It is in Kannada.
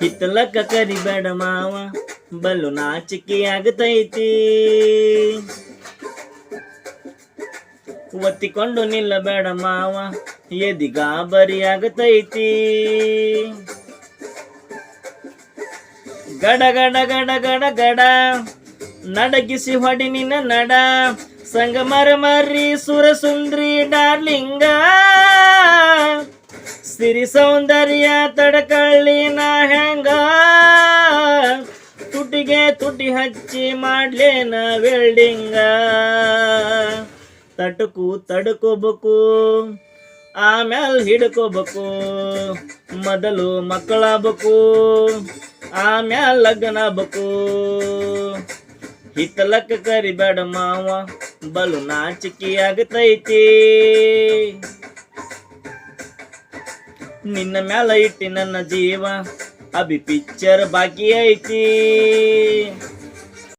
ಹಿತ್ತಲಕ್ಕ ಕರಿಬೇಡ ಮಾವ, ಬಲ್ಲು ನಾಚಿಕೆ ಆಗತೈತಿ. ಒತ್ತಿಕೊಂಡು ನಿಲ್ಲಬೇಡ ಮಾವ ಎದಿ ಗಾಬರಿ ಆಗತೈತಿ. ಗಡ ಗಡ ಗಡ ಗಡ ಗಡ, ನಡಗಿಸಿ ಹೊಡಿ ನಿನ್ನ ನಡ. ಸಂಗಮರ ಮರ್ರಿ ಸುರಸುಂದ್ರಿ ಡಾರ್ಲಿಂಗ, ಸಿರಿ ಸೌಂದರ್ಯ ತುಟಿಗೆ ತುಟಿ ಹಚ್ಚಿ ಮಾಡ್ಲೇನ ವೆಲ್ಡಿಂಗ. ತಟಕು ತಡ್ಕೋಬೇಕು ಆಮ್ಯಾಲ್ ಹಿಡ್ಕೋಬೇಕು, ಮೊದಲು ಮಕ್ಕಳಾಗಬೇಕು ಆಮ್ಯಾಲ ಲಗ್ನ ಆಗ್ಬೇಕು ಹಿತ್ತಲಕ್ಕ ಕರಿಬೇಡ ಮಾವ, ಬಲು ನಾಚಿಕೆ ಆಗತೈತಿ. ನಿನ್ನ ಮ್ಯಾಲ ಇಟ್ಟಿ ನನ್ನ ಜೀವ अभी पिक्चर बाकी है इसी।